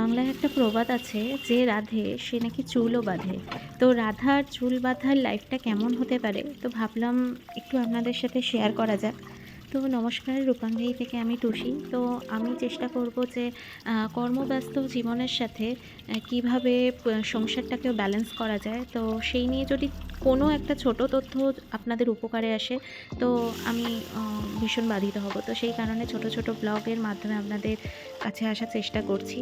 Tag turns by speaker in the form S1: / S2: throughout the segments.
S1: বাংলায় একটা প্রবাদ আছে যে রাধে, সে নাকি চুলও বাঁধে। তো রাধার চুল বাঁধার লাইফটা কেমন হতে পারে? তো ভাবলাম একটু আপনাদের সাথে শেয়ার করা যাক। তো নমস্কার রূপাঙ্গি থেকে আমি টুসি। তো আমি চেষ্টা করব যে কর্মব্যস্ত জীবনের সাথে কীভাবে সংসারটাকেও ব্যালেন্স করা যায়। তো সেই নিয়ে যদি কোনো একটা ছোট তথ্য আপনাদের উপকারে আসে, তো আমি ভীষণ বাধিত হব। তো সেই কারণে ছোট ছোট ব্লগের মাধ্যমে আপনাদের কাছে আসার চেষ্টা করছি।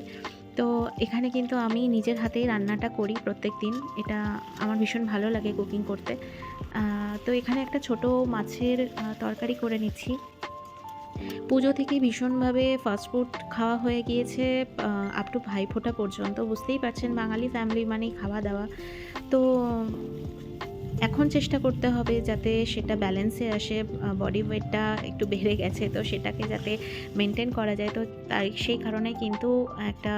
S1: তো এখানে কিন্তু আমি নিজের হাতেই রান্নাটা করি প্রত্যেক দিন এটা আমার ভীষণ ভালো লাগে কুকিং করতে। তো এখানে একটা ছোট মাছের তরকারি করে নিচ্ছি। পুজো থেকে ভীষণভাবে ফাস্টফুড খাওয়া হয়ে গিয়েছে আপ টু ভাইফোঁটা পর্যন্ত। বুঝতেই পারছেন বাঙালি ফ্যামিলি মানেই খাওয়া দাওয়া। তো এখন চেষ্টা করতে হবে যাতে সেটা ব্যালেন্সে আসে বডি ওয়েটটা একটু বেড়ে গেছে, তো সেটাকে যাতে মেনটেন করা যায়। তো তাই, সেই কারণে কিন্তু একটা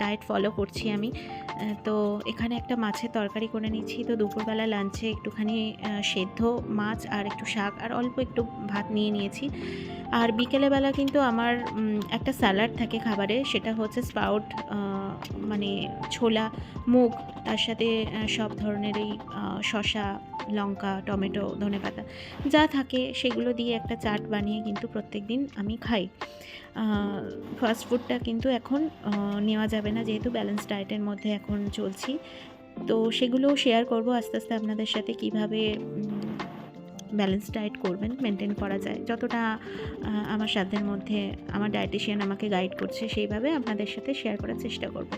S1: ডায়েট ফলো করছি আমি। তো এখানে একটা মাছের তরকারি করে নিচ্ছি। তো দুপুরবেলা লাঞ্চে একটুখানি সেদ্ধ মাছ আর একটু শাক আর অল্প একটু ভাত নিয়ে নিয়েছি। আর বিকেলবেলা কিন্তু আমার একটা স্যালাড থাকে খাবারে, সেটা হচ্ছে স্পাউট মানে ছোলা, মুগ, তার সাথে সব ধরনেরই শসা লঙ্কা, টমেটো ধনেপাতা যা থাকে সেগুলো দিয়ে একটা চাট বানিয়ে কিন্তু প্রত্যেক দিন আমি খাই। ফাস্ট ফুডটা কিন্তু এখন নেওয়া যাবে না যেহেতু ব্যালেন্স ডায়েটের মধ্যে এখন চলছি। তো সেগুলোও শেয়ার করব আস্তে আস্তে আপনাদের সাথে কীভাবে ব্যালেন্স ডায়েট করবেন মেনটেন করা যায়। যতটা আমার সাধ্যের মধ্যে আমার ডায়েটিশিয়ান আমাকে গাইড করছে সেইভাবে আপনাদের সাথে শেয়ার করার চেষ্টা করব।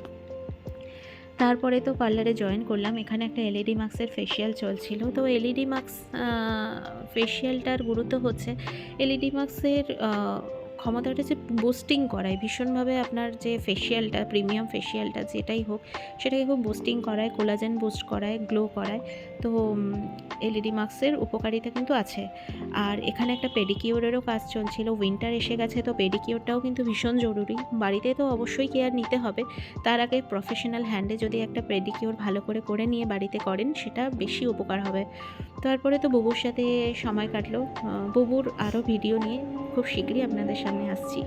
S1: তারপরে তো পার্লারে জয়েন করলাম। এখানে একটা এলইডি মাস্কের ফেসিয়াল চলছিল। তো এলইডি মাস্ক ফেসিয়ালটার গুরুত্ব হচ্ছে এলইডি মাস্কের ক্ষমতাটা যে বুস্টিং করায়, ভীষণভাবে আপনার যে ফেসিয়ালটা প্রিমিয়াম ফেসিয়ালটা যেটাই হোক, সেটাকে খুব বুস্টিং করায় কোলাজেন বুস্ট করায় গ্লো করায়। তো এলইডি মাস্কের উপকারিতা কিন্তু আছে। আর এখানে একটা পেডিকিওরেরও কাজ চলছিল। উইন্টার এসে গেছে, তো পেডিকিওরটাও কিন্তু ভীষণ জরুরি। বাড়িতে তো অবশ্যই কেয়ার নিতে হবে। তার আগে প্রফেশনাল হ্যান্ডে যদি একটা পেডিকিওর ভালো করে করে নিয়ে বাড়িতে করেন, সেটা বেশি উপকার হবে। তারপরে তো বুবুর সাথে সময় কাটলো। বুবুর আরও ভিডিও নিয়ে খুব শীঘ্রই আপনাদের সামনে আসছি।